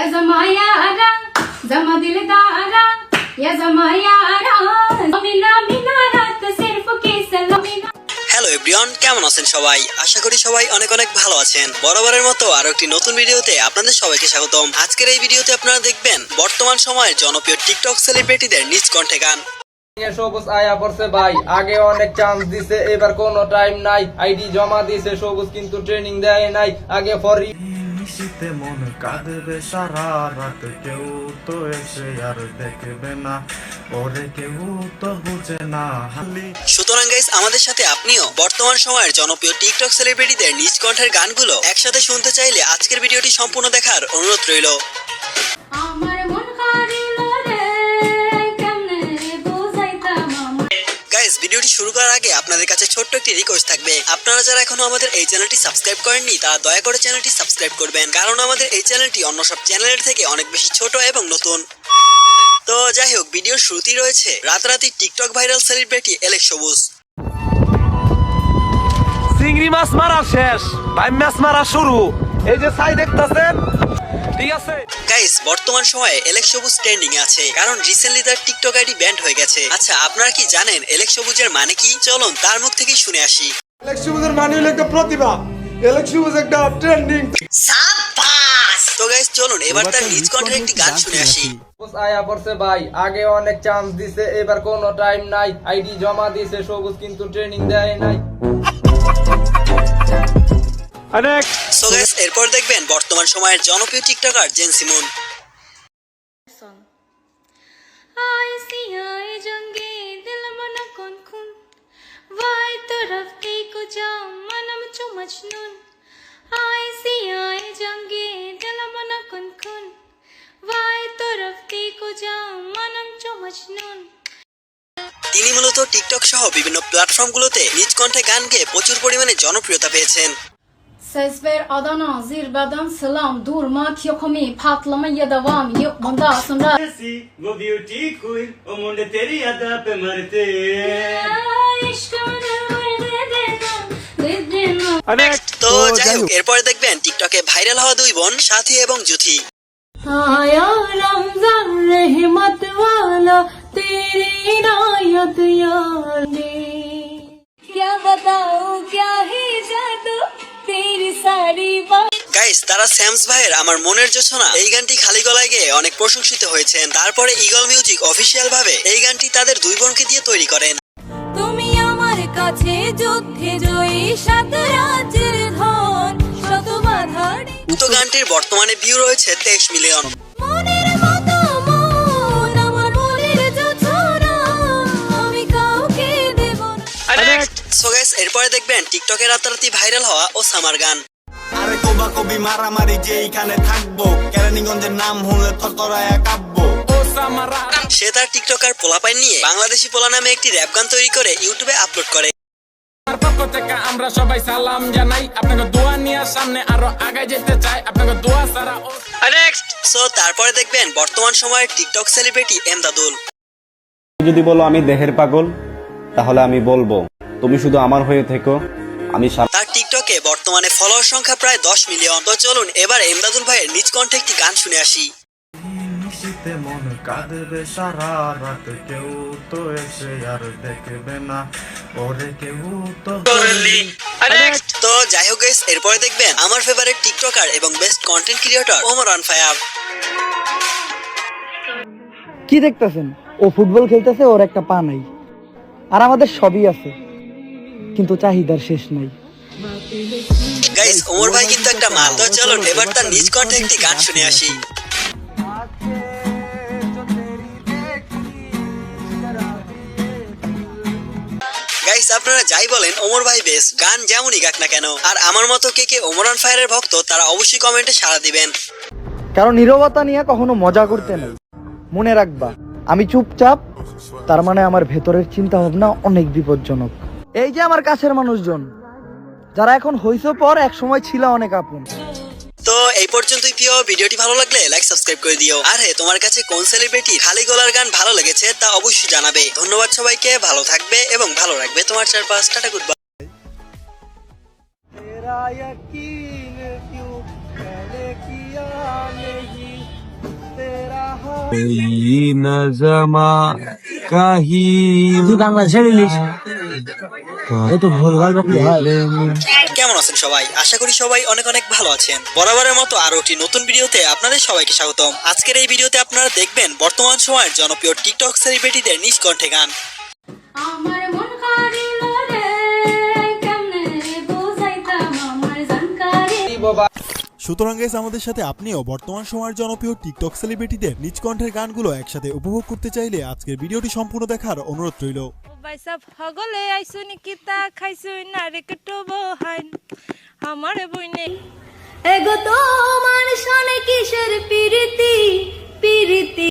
या जमायारा जमा दिलदारा या जमायारा मिना मिना रात सिर्फ के सलामिना হ্যালো এভরিওয়ান কেমন আছেন সবাই আশা করি সবাই অনেক অনেক ভালো আছেন বরাবরের মতো আরো একটি নতুন ভিডিওতে আপনাদের সবাইকে স্বাগতম আজকের এই ভিডিওতে আপনারা দেখবেন বর্তমান সময়ের জনপ্রিয় টিকটক সেলিব্রিটিদের নিজ কণ্ঠে গান এ সবুজ আয়া পড়ছে ভাই আগে অনেক চান্স দিছে এবার কোনো টাইম নাই আইডি জমা দিছে সবুজ কিন্তু ট্রেনিং দেয় নাই আগে ফর নিশিতে মন কাঁদবে সারা রাত কেউ তো এসে আর দেখবে না ওরে কেউ তো বুঝে না হালি সুতরাং গাইস আমাদের সাথে আপনিও বর্তমান সময়ের জনপ্রিয় টিকটক সেলিব্রিটিদের নিজ কণ্ঠের গানগুলো একসাথে শুনতে চাইলে আজকের ভিডিওটি সম্পূর্ণ দেখার অনুরোধ রইল। আমার ভিডিওটি শুরু করার আগে আপনাদের কাছে ছোট্ট একটি রিকোয়েস্ট থাকবে। আপনারা যারা এখনও আমাদের এই চ্যানেলটি সাবস্ক্রাইব করেননি, তারা দয়া করে চ্যানেলটি সাবস্ক্রাইব করবেন। কারণ আমাদের এই চ্যানেলটি অন্য সব চ্যানেলের থেকে অনেক বেশি ছোট এবং নতুন। তো যাই হোক ভিডিওর শুরুতেই রয়েছে রাতারাতি টিকটক ভাইরাল সেলিব্রিটি এলেক সবুজ চিংড়ি মাছ মারা শেষ ভাই মাছ মারা শুরু। এই যে সাই দেখতেছেন? ঠিক আছে। গাইস বর্তমান সময়ে এলেক সবুজ ট্রেন্ডিং আছে কারণ রিসেন্টলি তার টিকটক আইডি ব্যান্ড হয়ে গেছে। আচ্ছা আপনারা কি জানেন এলেক সবুজের মানে কি? চলুন তার মুখ থেকেই শুনে আসি। ইলেকশনের মানে হলো একটা প্রতিভা। ইলেকশন একটা ট্রেন্ডিং তো গাইস চলুন এবার তার নিজ কণ্ঠের একটি গান শুনে আসি। সবুজ আয়া পড়ছে ভাই আগে অনেক চান্স দিছে এবার কোনো টাইম নাই। আইডি জমা দিছে সবুজ কিন্তু ট্রেনিং দেয় নাই। অনেক গাইস এরপর দেখবেন বর্তমান সময়ের জনপ্রিয় টিকটকার জেন সিমন। আয় সি জঙ্গে ভাই তিনি মূলত টিকটক সহ বিভিন্ন প্ল্যাটফর্মগুলোতে নিজ কণ্ঠে গান গেয়ে প্রচুর পরিমাণে জনপ্রিয়তা পেয়েছেন। Ses ver Adana zirveden selam Durma kiyokomi patlamaya devam Yok bundan sonra सी वो ब्यूटी क्वीन ओ मुंडे तेरी अदा पे मरते অনেক তো যাই হোক এরপরে দেখবেন টিকটকে ভাইরাল হওয়া দুই বোন সাথী এবং জুথি आया रमजान रहमत वाला तेरी इनायत यार ने क्या बताऊं क्या গাইস তারা স্যামস ভাইয়ের আমার মনের জোছনা। এই গানটি খালি গলায় গেয়ে অনেক প্রশংসিত হয়েছেন। তারপরে ইগল মিউজিক অফিসিয়াল ভাবে এই গানটি তাদের দুই বোনকে দিয়ে তৈরি করেন। তুমি আমার কাছে যুদ্ধে জয়ী সাত রাজ্যের ধন শত বাধার উক্ত গানটির বর্তমানে ভিউ রয়েছে তেইশ মিলিয়ন মনের মতো মন আমার মনের যোছনা আমি কাউকে দেব না। অনেক সো গাইস এরপরে দেখবেন টিকটকে রাতারাতি ভাইরাল হওয়া ও সামার গান। কবা মারামারি যে এইখানে থাকব। কেরানীগঞ্জের নাম হলে থরথরায়া কাব্য। সে তার টিকটকার পোলাপাইন নিয়ে বাংলাদেশি পোলা নামে একটি র্যাপ গান তৈরি করে ইউটিউবে আপলোড করে। পক্ষ থেকে আমরা সবাই সালাম জানাই। আপনাকে দোয়া নিয়ে সামনে আরও আগে যেতে চাই। আপনাকে দোয়া ছাড়া ও সো তারপরে দেখবেন বর্তমান সময়ের টিকটক সেলিব্রিটি এমদাদুল। যদি বলো আমি দেহের পাগল তাহলে আমি বলব তুমি শুধু আমার হয়ে থেকো আমি সারা বর্তমানে ফলোয়ার সংখ্যা প্রায় দশ মিলিয়ন। তো চলুন এবার এমদাদুল ভাইয়ের নিজ কণ্ঠে একটি গান শুনে আসি। নিশিতে মন কাঁদবে সারা রাত কেউ তো এসে আর দেখবে না। ওরে কেউ তো তো যাই হোক এরপরে দেখবেন আমার ফেভারিট টিকটকার এবং best content creator Omar on fire কি দেখতেছেন? ও ফুটবল খেলতেছে ওর একটা পা নাই। আর আমাদের সবই আছে কিন্তু চাহিদার শেষ নাই। গাইস ওমর ভাই কিন্তু একটা মাল তো চলুন এবার তার নিজ কণ্ঠে একটি গান শুনে আসি। গাইস আপনারা যাই বলেন ওমর ভাই বেশ গান যেমনই গাক না কেন আর আমার মতো কে কে ওমর অন ফায়ারের ভক্ত তারা অবশ্যই কমেন্টে সাড়া দিবেন। কারণ নীরবতা নিয়ে কখনো মজা করতে নেই। মনে রাখবা আমি চুপচাপ তার মানে আমার ভেতরের চিন্তা ভাবনা অনেক বিপজ্জনক। এই যে আমার কাছের মানুষজন যারা এখন হইছো পর এক সময় ছিল অনেক আপন। তো এই পর্যন্তই প্রিয় ভিডিওটি ভালো লাগলে লাইক সাবস্ক্রাইব করে দিও। আর হ্যাঁ তোমার কাছে কোন সেলিব্রিটি খালি গলার গান ভালো লেগেছে তা অবশ্যই জানাবে। ধন্যবাদ সবাইকে ভালো থাকবে এবং ভালো রাখবে। তোমার চারপাশ টাটা গুড বাই নজমা কাহি বাংলাদেশের ইংলিশ কেমন আছেন সবাই? আশা করি সবাই অনেক অনেক ভালো আছেন। বরাবরের মতো আরও একটি নতুন ভিডিওতে আপনাদের সবাইকে স্বাগতম। আজকের এই ভিডিওতে আপনারা দেখবেন বর্তমান সময়ের জনপ্রিয় টিকটক সেলিব্রিটিদের নিজ কণ্ঠে গান। আমার সুতরাং গাইস আমাদের সাথে আপনিও বর্তমান সময়ের জনপ্রিয় টিকটক সেলিব্রিটিদের নিজ কণ্ঠের গানগুলো একসাথে উপভোগ করতে চাইলে আজকের ভিডিওটি সম্পূর্ণ দেখার অনুরোধ রইল। বাইসা হগলে আইসুন কিতা খাইছুন না রে কেটো বহাইন। আমার বইনে। এগো তোমার সনে কিসের পিরিতি পিরিতি?